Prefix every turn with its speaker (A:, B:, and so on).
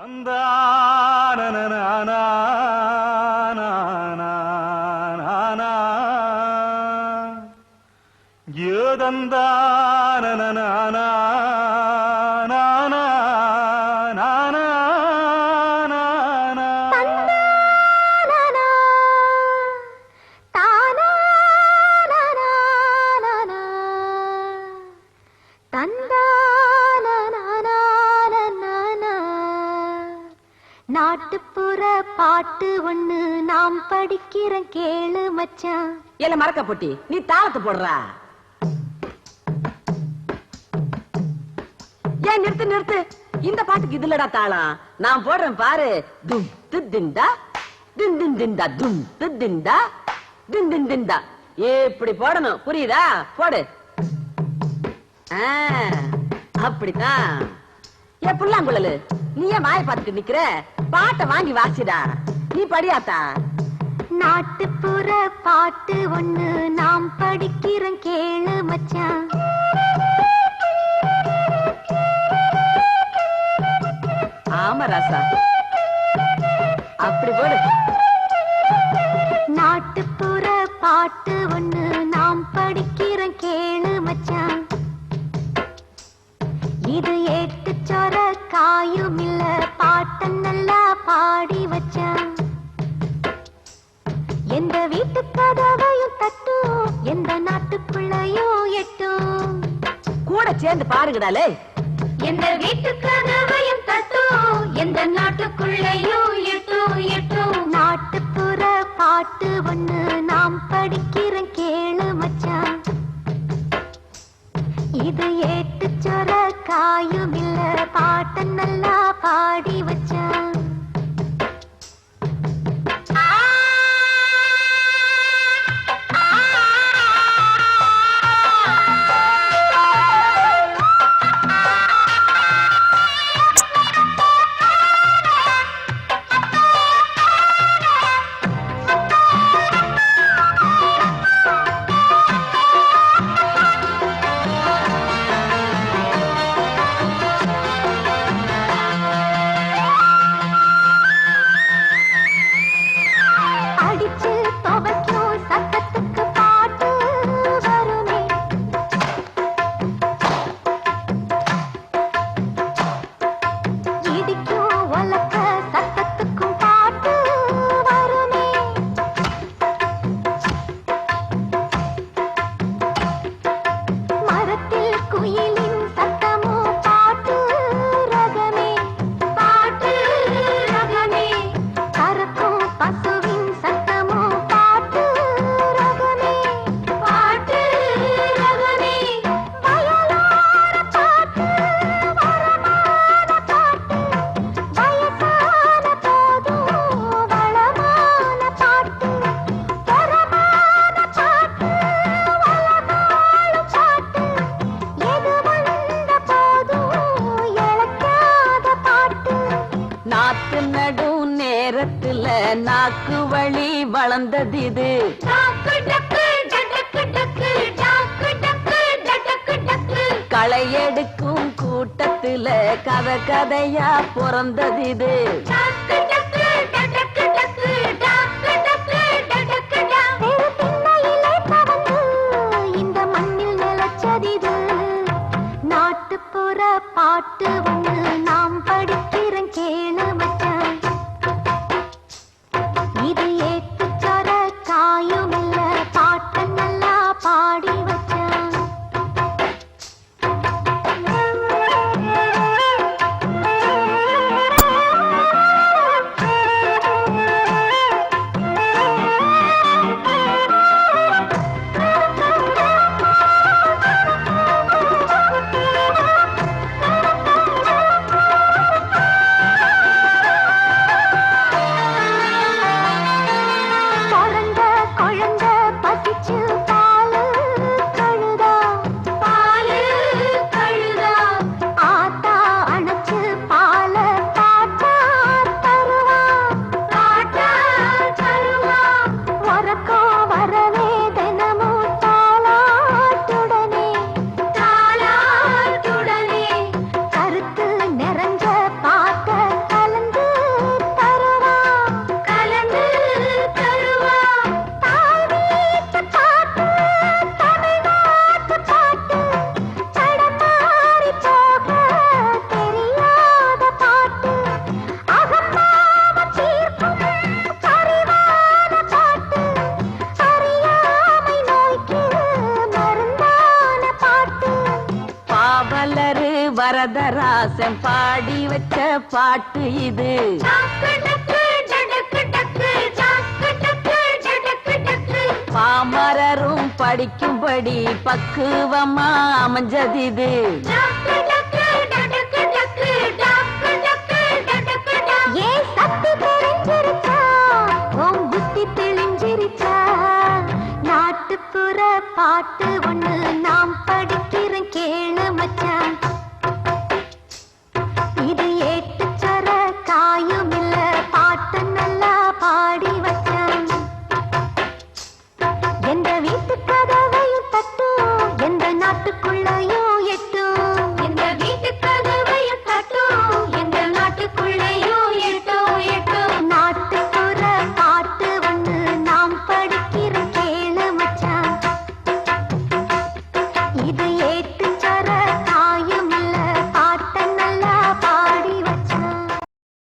A: தானா தானா நாட்டுப்புற பாட்டு ஒண்ணு நாம் படிக்கிற கேளு மச்சான்.
B: இல்ல மறக்க போட்டி? நீ தாளத்து போடுறா. ஏன் நிறுத்து நிறுத்து. இந்த பாட்டுக்கு இதுலடா தாளம். நான் போடுறேன் பாரு. தும் திண்டா தின் தின் திண்டா தும் திண்டா தின் தின் திண்டா இப்படி போடணும். புரியுதா? போடு. ஆ, அப்படித்தான். ஏ புல்லாங்குழலு நீ ஏன் வாயை பார்த்துட்டு நிக்கிற? பாட்டை வாங்கி வாசிடா. நீ படியாத்தா?
A: நாட்டுப்புற பாட்டு ஒண்ணு நாம் படிக்கிற கேளு மச்சான்.
B: ஆமா ராசா. அப்படி போடு.
A: நாட்டுப்புற பாட்டு ஒண்ணு நாம் படிக்கிற கேளு மச்சான். இது ஏட்டு சொர காயும் இல்ல பாட்ட நல்லா பாடி வச்சான். எந்த வீட்டு கதவையும் தட்டும் எந்த நாட்டுக்குள்ளையும் எட்டும்.
B: கூட சேர்ந்து பாருங்கடாலே.
A: எந்த வீட்டு கதவையும் தட்டும் எந்த நாட்டுக்குள்ளேயும் எட்டும் எட்டும். நாட்டுப்புற பாட்டு ஒண்ணு நாம் படிக்கிற கேளு மச்சான். இது ஏட்டு சொர காயும் பாடி
B: வச்சு நேரத்துல நாக்கு வழி வளர்ந்தது இது
A: டாக்கு டக்கு டடக்கு டக்கு டாக்கு டக்கு டடக்கு
B: கண்ணதாசன் பாடி வச்ச பாட்டு இது. பாமரரும் படிக்கும்படி பக்குவமா அமைஞ்சது இது.